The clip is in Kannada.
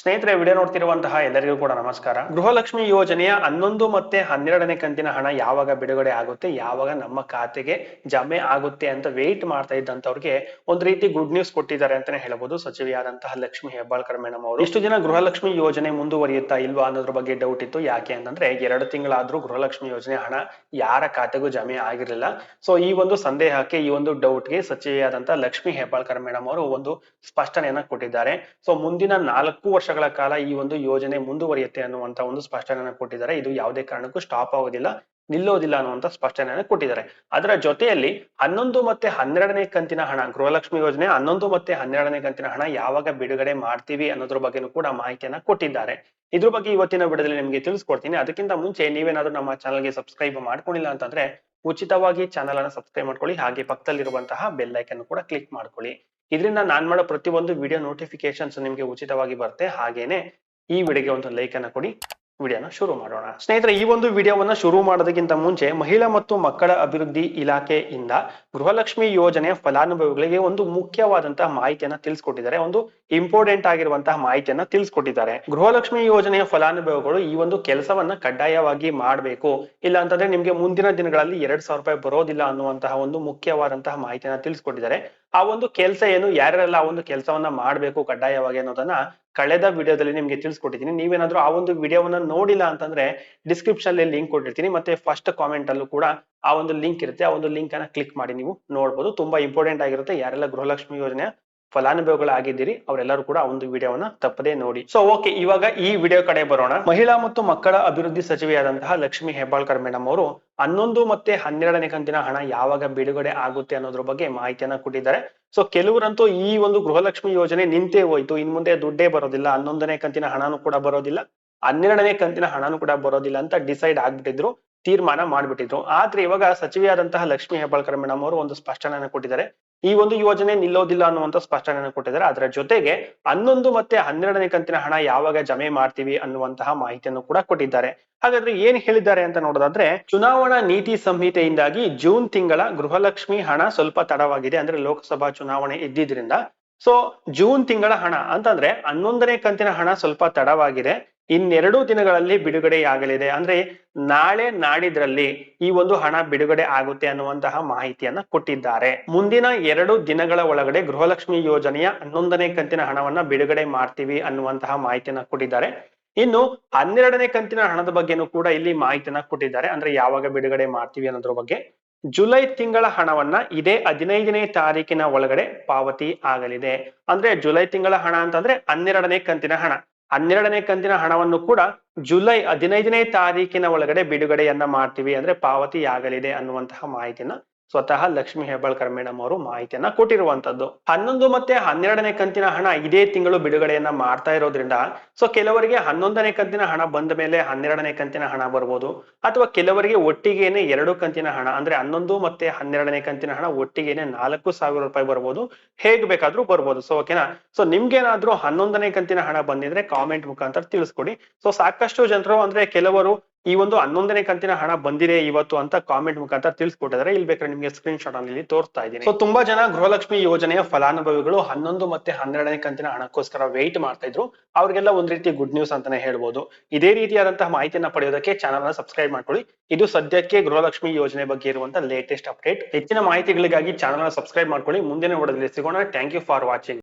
ಸ್ನೇಹಿತರೆ, ವಿಡಿಯೋ ನೋಡ್ತಿರುವಂತಹ ಎಲ್ಲರಿಗೂ ಕೂಡ ನಮಸ್ಕಾರ. ಗೃಹಲಕ್ಷ್ಮಿ ಯೋಜನೆಯ ಹನ್ನೊಂದು ಮತ್ತೆ ಹನ್ನೆರಡನೇ ಕಂತಿನ ಹಣ ಯಾವಾಗ ಬಿಡುಗಡೆ ಆಗುತ್ತೆ, ಯಾವಾಗ ನಮ್ಮ ಖಾತೆಗೆ ಜಮೆ ಆಗುತ್ತೆ ಅಂತ ವೇಟ್ ಮಾಡ್ತಾ ಇದ್ದಂತವ್ರಿಗೆ ಒಂದು ರೀತಿ ಗುಡ್ ನ್ಯೂಸ್ ಕೊಟ್ಟಿದ್ದಾರೆ ಅಂತಾನೆ ಹೇಳಬಹುದು ಸಚಿವೆಯಾದಂತಹ ಲಕ್ಷ್ಮಿ ಹೆಬ್ಬಾಳ್ಕರ್ ಮೇಡಮ್ ಅವರು. ಇಷ್ಟು ದಿನ ಗೃಹಲಕ್ಷ್ಮಿ ಯೋಜನೆ ಮುಂದುವರಿಯುತ್ತಾ ಇಲ್ವಾ ಅನ್ನೋದ್ರ ಬಗ್ಗೆ ಡೌಟ್ ಇತ್ತು. ಯಾಕೆ ಅಂತಂದ್ರೆ, ಎರಡು ತಿಂಗಳಾದ್ರೂ ಗೃಹಲಕ್ಷ್ಮಿ ಯೋಜನೆ ಹಣ ಯಾರ ಖಾತೆಗೂ ಜಮೆ ಆಗಿರಲಿಲ್ಲ. ಸೊ ಈ ಒಂದು ಸಂದೇಹಕ್ಕೆ, ಈ ಒಂದು ಡೌಟ್ಗೆ ಸಚಿವೆಯಾದಂತಹ ಲಕ್ಷ್ಮಿ ಹೆಬ್ಬಾಳ್ಕರ್ ಮೇಡಮ್ ಅವರು ಒಂದು ಸ್ಪಷ್ಟನೆಯನ್ನ ಕೊಟ್ಟಿದ್ದಾರೆ. ಸೊ ಮುಂದಿನ ನಾಲ್ಕು ವರ್ಷಗಳ ಕಾಲ ಈ ಒಂದು ಯೋಜನೆ ಮುಂದುವರಿಯುತ್ತೆ ಅನ್ನುವಂತ ಒಂದು ಸ್ಪಷ್ಟನೆಯನ್ನು ಕೊಟ್ಟಿದ್ದಾರೆ. ಇದು ಯಾವುದೇ ಕಾರಣಕ್ಕೂ ಸ್ಟಾಪ್ ಆಗೋದಿಲ್ಲ, ನಿಲ್ಲೋದಿಲ್ಲ ಅನ್ನುವಂತ ಸ್ಪಷ್ಟನೆಯನ್ನು ಕೊಟ್ಟಿದ್ದಾರೆ. ಅದರ ಜೊತೆಯಲ್ಲಿ ಹನ್ನೊಂದು ಮತ್ತೆ ಹನ್ನೆರಡನೇ ಕಂತಿನ ಹಣ, ಗೃಹಲಕ್ಷ್ಮಿ ಯೋಜನೆ ಹನ್ನೊಂದು ಮತ್ತೆ ಹನ್ನೆರಡನೇ ಕಂತಿನ ಹಣ ಯಾವಾಗ ಬಿಡುಗಡೆ ಮಾಡ್ತೀವಿ ಅನ್ನೋದ್ರ ಬಗ್ಗೆನೂ ಕೂಡ ಮಾಹಿತಿಯನ್ನ ಕೊಟ್ಟಿದ್ದಾರೆ. ಇದ್ರ ಬಗ್ಗೆ ಇವತ್ತಿನ ಬಿಡದಲ್ಲಿ ನಿಮಗೆ ತಿಳಿಸ್ಕೊಡ್ತೀನಿ. ಅದಕ್ಕಿಂತ ಮುಂಚೆ ನೀವೇನಾದ್ರೂ ನಮ್ಮ ಚಾನಲ್ಗೆ ಸಬ್ಸ್ಕ್ರೈಬ್ ಮಾಡ್ಕೊಂಡಿಲ್ಲ ಅಂತಂದ್ರೆ ಉಚಿತವಾಗಿ ಚಾನಲ್ ಅನ್ನು ಸಬ್ಸ್ಕ್ರೈಬ್ ಮಾಡ್ಕೊಳ್ಳಿ. ಹಾಗೆ ಪಕ್ಕದಲ್ಲಿರುವಂತಹ ಬೆಲ್ ಐಕನ್ ಕೂಡ ಕ್ಲಿಕ್ ಮಾಡ್ಕೊಳ್ಳಿ. ಇದರಿಂದ ನಾನ್ ಮಾಡೋ ಪ್ರತಿಯೊಂದು ವಿಡಿಯೋ ನೋಟಿಫಿಕೇಶನ್ಸ್ ನಿಮಗೆ ಉಚಿತವಾಗಿ ಬರುತ್ತೆ. ಹಾಗೇನೆ ಈ ವಿಡಿಯೋಗೆ ಒಂದು ಲೈಕ್ ಅನ್ನ ಕೊಡಿ. ವಿಡಿಯೋನ ಶುರು ಮಾಡೋಣ. ಸ್ನೇಹಿತರೆ, ಈ ಒಂದು ವಿಡಿಯೋವನ್ನ ಶುರು ಮಾಡೋದಕ್ಕಿಂತ ಮುಂಚೆ ಮಹಿಳಾ ಮತ್ತು ಮಕ್ಕಳ ಅಭಿವೃದ್ಧಿ ಇಲಾಖೆಯಿಂದ ಗೃಹಲಕ್ಷ್ಮಿ ಯೋಜನೆಯ ಫಲಾನುಭವಿಗಳಿಗೆ ಒಂದು ಮುಖ್ಯವಾದಂತಹ ಮಾಹಿತಿಯನ್ನ ತಿಳಿಸ್ಕೊಟ್ಟಿದ್ದಾರೆ. ಒಂದು ಇಂಪಾರ್ಟೆಂಟ್ ಆಗಿರುವಂತಹ ಮಾಹಿತಿಯನ್ನ ತಿಳಿಸ್ಕೊಟ್ಟಿದ್ದಾರೆ. ಗೃಹಲಕ್ಷ್ಮಿ ಯೋಜನೆಯ ಫಲಾನುಭವಿಗಳು ಈ ಒಂದು ಕೆಲಸವನ್ನ ಕಡ್ಡಾಯವಾಗಿ ಮಾಡಬೇಕು. ಇಲ್ಲ ಅಂತಂದ್ರೆ ನಿಮ್ಗೆ ಮುಂದಿನ ದಿನಗಳಲ್ಲಿ ಎರಡ್ ಸಾವಿರ ರೂಪಾಯಿ ಬರೋದಿಲ್ಲ ಅನ್ನುವಂತಹ ಒಂದು ಮುಖ್ಯವಾದಂತಹ ಮಾಹಿತಿಯನ್ನ ತಿಳಿಸ್ಕೊಟ್ಟಿದ್ದಾರೆ. ಆ ಒಂದು ಕೆಲಸ ಏನು ಯಾರೆಲ್ಲ ಆ ಒಂದು ಕೆಲಸವನ್ನ ಮಾಡಬೇಕು ಕಡ್ಡಾಯವಾಗಿ ಅನ್ನೋದನ್ನ ಕಳೆದ ವಿಡಿಯೋದಲ್ಲಿ ನಿಮ್ಗೆ ತಿಳಿಸ್ಕೊಟ್ಟಿದ್ದೀನಿ. ನೀವೇನಾದ್ರೂ ಆ ಒಂದು ವಿಡಿಯೋವನ್ನ ನೋಡಿಲ್ಲ ಅಂತಂದ್ರೆ ಡಿಸ್ಕ್ರಿಪ್ಷನ್ ಅಲ್ಲಿ ಲಿಂಕ್ ಕೊಟ್ಟಿರ್ತೀನಿ. ಮತ್ತೆ ಫಸ್ಟ್ ಕಾಮೆಂಟ್ ಅಲ್ಲೂ ಕೂಡ ಆ ಒಂದು ಲಿಂಕ್ ಇರುತ್ತೆ. ಆ ಒಂದು ಲಿಂಕ್ ಅನ್ನ ಕ್ಲಿಕ್ ಮಾಡಿ ನೀವು ನೋಡ್ಬೋದು. ತುಂಬಾ ಇಂಪಾರ್ಟೆಂಟ್ ಆಗಿರುತ್ತೆ. ಯಾರೆಲ್ಲ ಗೃಹಲಕ್ಷ್ಮಿ ಯೋಜನೆ ಫಲಾನುಭವಿಗಳಾಗಿದ್ದೀರಿ, ಅವರೆಲ್ಲರೂ ಕೂಡ ಒಂದು ವಿಡಿಯೋವನ್ನ ತಪ್ಪದೇ ನೋಡಿ. ಸೊ ಓಕೆ ಇವಾಗ ಈ ವಿಡಿಯೋ ಕಡೆ ಬರೋಣ. ಮಹಿಳಾ ಮತ್ತು ಮಕ್ಕಳ ಅಭಿವೃದ್ಧಿ ಸಚಿವೆಯಾದಂತಹ ಲಕ್ಷ್ಮಿ ಹೆಬ್ಬಾಳ್ಕರ್ ಮೇಡಮ್ ಅವರು, ಹನ್ನೊಂದು ಮತ್ತೆ ಹನ್ನೆರಡನೇ ಕಂತಿನ ಹಣ ಯಾವಾಗ ಬಿಡುಗಡೆ ಆಗುತ್ತೆ ಅನ್ನೋದ್ರ ಬಗ್ಗೆ ಮಾಹಿತಿಯನ್ನ ಕೊಟ್ಟಿದ್ದಾರೆ. ಸೊ ಕೆಲವರಂತೂ ಈ ಒಂದು ಗೃಹಲಕ್ಷ್ಮಿ ಯೋಜನೆ ನಿಂತೇ ಹೋಯ್ತು. ಇನ್ ಮುಂದೆ ದುಡ್ಡೇ ಬರೋದಿಲ್ಲ. ಹನ್ನೊಂದನೇ ಕಂತಿನ ಹಣನೂ ಕೂಡ ಬರೋದಿಲ್ಲ. ಹನ್ನೆರಡನೇ ಕಂತಿನ ಹಣನೂ ಕೂಡ ಬರೋದಿಲ್ಲ ಅಂತ ಡಿಸೈಡ್ ಆಗ್ಬಿಟ್ಟಿದ್ರು. ತೀರ್ಮಾನ ಮಾಡ್ಬಿಟ್ಟಿದ್ರು. ಆದ್ರೆ ಇವಾಗ ಸಚಿವೆಯಾದಂತಹ ಲಕ್ಷ್ಮಿ ಹೆಬ್ಬಾಳ್ಕರ್ ಮೇಡಮ್ ಅವರು ಒಂದು ಸ್ಪಷ್ಟನೆಯನ್ನು ಕೊಟ್ಟಿದ್ದಾರೆ. ಈ ಒಂದು ಯೋಜನೆ ನಿಲ್ಲೋದಿಲ್ಲ ಅನ್ನುವಂತ ಸ್ಪಷ್ಟನೆಯನ್ನು ಕೊಟ್ಟಿದ್ದಾರೆ. ಅದರ ಜೊತೆಗೆ ಹನ್ನೊಂದು ಮತ್ತೆ ಹನ್ನೆರಡನೇ ಕಂತಿನ ಹಣ ಯಾವಾಗ ಜಮೆ ಮಾಡ್ತೀವಿ ಅನ್ನುವಂತಹ ಮಾಹಿತಿಯನ್ನು ಕೂಡ ಕೊಟ್ಟಿದ್ದಾರೆ. ಹಾಗಾದ್ರೆ ಏನ್ ಹೇಳಿದ್ದಾರೆ ಅಂತ ನೋಡೋದಾದ್ರೆ, ಚುನಾವಣಾ ನೀತಿ ಸಂಹಿತೆಯಿಂದಾಗಿ ಜೂನ್ ತಿಂಗಳ ಗೃಹಲಕ್ಷ್ಮಿ ಹಣ ಸ್ವಲ್ಪ ತಡವಾಗಿದೆ ಅಂದ್ರೆ ಲೋಕಸಭಾ ಚುನಾವಣೆ ಇದ್ದಿದ್ರಿಂದ ಸೊ ಜೂನ್ ತಿಂಗಳ ಹಣ ಅಂತಂದ್ರೆ ಹನ್ನೊಂದನೇ ಕಂತಿನ ಹಣ ಸ್ವಲ್ಪ ತಡವಾಗಿದೆ. ಇನ್ನೆರಡು ದಿನಗಳಲ್ಲಿ ಬಿಡುಗಡೆಯಾಗಲಿದೆ. ಅಂದ್ರೆ ನಾಳೆ ನಾಡಿದ್ರಲ್ಲಿ ಈ ಒಂದು ಹಣ ಬಿಡುಗಡೆ ಆಗುತ್ತೆ ಅನ್ನುವಂತಹ ಮಾಹಿತಿಯನ್ನ ಕೊಟ್ಟಿದ್ದಾರೆ. ಮುಂದಿನ ಎರಡು ದಿನಗಳ ಒಳಗಡೆ ಗೃಹಲಕ್ಷ್ಮಿ ಯೋಜನೆಯ ಹನ್ನೊಂದನೇ ಕಂತಿನ ಹಣವನ್ನ ಬಿಡುಗಡೆ ಮಾಡ್ತೀವಿ ಅನ್ನುವಂತಹ ಮಾಹಿತಿಯನ್ನ ಕೊಟ್ಟಿದ್ದಾರೆ. ಇನ್ನು ಹನ್ನೆರಡನೇ ಕಂತಿನ ಹಣದ ಬಗ್ಗೆನೂ ಕೂಡ ಇಲ್ಲಿ ಮಾಹಿತಿಯನ್ನ ಕೊಟ್ಟಿದ್ದಾರೆ. ಅಂದ್ರೆ ಯಾವಾಗ ಬಿಡುಗಡೆ ಮಾಡ್ತೀವಿ ಅನ್ನೋದ್ರ ಬಗ್ಗೆ. ಜುಲೈ ತಿಂಗಳ ಹಣವನ್ನ ಇದೇ ಹದಿನೈದನೇ ತಾರೀಕಿನ ಒಳಗಡೆ ಪಾವತಿ ಆಗಲಿದೆ. ಅಂದ್ರೆ ಜುಲೈ ತಿಂಗಳ ಹಣ ಅಂತಂದ್ರೆ ಹನ್ನೆರಡನೇ ಕಂತಿನ ಹಣ. ಹನ್ನೆರಡನೇ ಕಂತಿನ ಹಣವನ್ನು ಕೂಡ ಜುಲೈ ಹದಿನೈದನೇ ತಾರೀಕಿನ ಒಳಗಡೆ ಬಿಡುಗಡೆಯನ್ನ ಮಾಡ್ತೀವಿ ಅಂದ್ರೆ ಪಾವತಿಯಾಗಲಿದೆ ಅನ್ನುವಂತಹ ಮಾಹಿತಿಯನ್ನ ಸ್ವತಃ ಲಕ್ಷ್ಮಿ ಹೆಬ್ಬಾಳ್ಕರ್ ಮೇಡಮ್ ಅವರು ಮಾಹಿತಿಯನ್ನ ಕೊಟ್ಟಿರುವಂತದ್ದು. ಹನ್ನೊಂದು ಮತ್ತೆ ಹನ್ನೆರಡನೇ ಕಂತಿನ ಹಣ ಇದೇ ತಿಂಗಳು ಬಿಡುಗಡೆಯನ್ನ ಮಾಡ್ತಾ ಇರೋದ್ರಿಂದ ಸೊ ಕೆಲವರಿಗೆ ಹನ್ನೊಂದನೇ ಕಂತಿನ ಹಣ ಬಂದ ಮೇಲೆ ಹನ್ನೆರಡನೇ ಕಂತಿನ ಹಣ ಬರ್ಬೋದು, ಅಥವಾ ಕೆಲವರಿಗೆ ಒಟ್ಟಿಗೆನೆ ಎರಡು ಕಂತಿನ ಹಣ, ಅಂದ್ರೆ ಹನ್ನೊಂದು ಮತ್ತೆ ಹನ್ನೆರಡನೇ ಕಂತಿನ ಹಣ ಒಟ್ಟಿಗೆನೆ ನಾಲ್ಕು ಸಾವಿರ ರೂಪಾಯಿ ಬರ್ಬೋದು, ಹೇಗ್ ಬೇಕಾದ್ರೂ ಬರ್ಬೋದು. ಸೊ ಓಕೆನಾ ಸೊ ನಿಮ್ಗೇನಾದ್ರೂ ಹನ್ನೊಂದನೇ ಕಂತಿನ ಹಣ ಬಂದಿದ್ರೆ ಕಾಮೆಂಟ್ ಮುಖಾಂತರ ತಿಳಿಸ್ಕೊಡಿ. ಸೊ ಸಾಕಷ್ಟು ಜನರು ಅಂದ್ರೆ ಕೆಲವರು ಈ ಒಂದು ಹನ್ನೊಂದನೇ ಕಂತಿನ ಹಣ ಬಂದಿದೆ ಇವತ್ತು ಅಂತ ಕಾಮೆಂಟ್ ಮುಖಾಂತರ ತಿಳಿಸ್ಕೊಟ್ಟಿದ್ದಾರೆ. ಇಲ್ಲಿ ಬೇಕಾದ್ರೆ ನಿಮಗೆ ಸ್ಕ್ರೀನ್ ಶಾಟ್ ಅಲ್ಲಿ ತೋರಿಸ್ತಾ ಇದ್ದೀನಿ. ಸೊ ತುಂಬಾ ಜನ ಗೃಹಲಕ್ಷ್ಮಿ ಯೋಜನೆಯ ಫಲಾನುಭವಿಗಳು ಹನ್ನೊಂದು ಮತ್ತೆ ಹನ್ನೆರಡನೇ ಕಂತಿನ ಹಣಕ್ಕೋಸ್ಕರ ವೆಯ್ಟ್ ಮಾಡ್ತಾ ಇದ್ರು. ಅವ್ರಿಗೆಲ್ಲ ಒಂದ್ ರೀತಿ ಗುಡ್ ನ್ಯೂಸ್ ಅಂತಾನೆ ಹೇಳ್ಬೋದು. ಇದೇ ರೀತಿಯಾದಂತಹ ಮಾಹಿತಿಯನ್ನ ಪಡೆಯೋದಕ್ಕೆ ಚಾನಲ್ನ ಸಬ್ಸ್ಕ್ರೈಬ್ ಮಾಡ್ಕೊಳ್ಳಿ. ಇದು ಸದ್ಯಕ್ಕೆ ಗೃಹಲಕ್ಷ್ಮಿ ಯೋಜನೆ ಬಗ್ಗೆ ಇರುವಂತಹ ಲೇಟೆಸ್ಟ್ ಅಪ್ಡೇಟ್ ಹೆಚ್ಚಿನ ಮಾಹಿತಿಗಳಿಗಾಗಿ ಚಾನಲ್ನ ಸಬ್ಸ್ಕ್ರೈಬ್ ಮಾಡ್ಕೊಳ್ಳಿ. ಮುಂದಿನ ಒಡದಲ್ಲಿ ಸಿಗೋಣ. Thank you for watching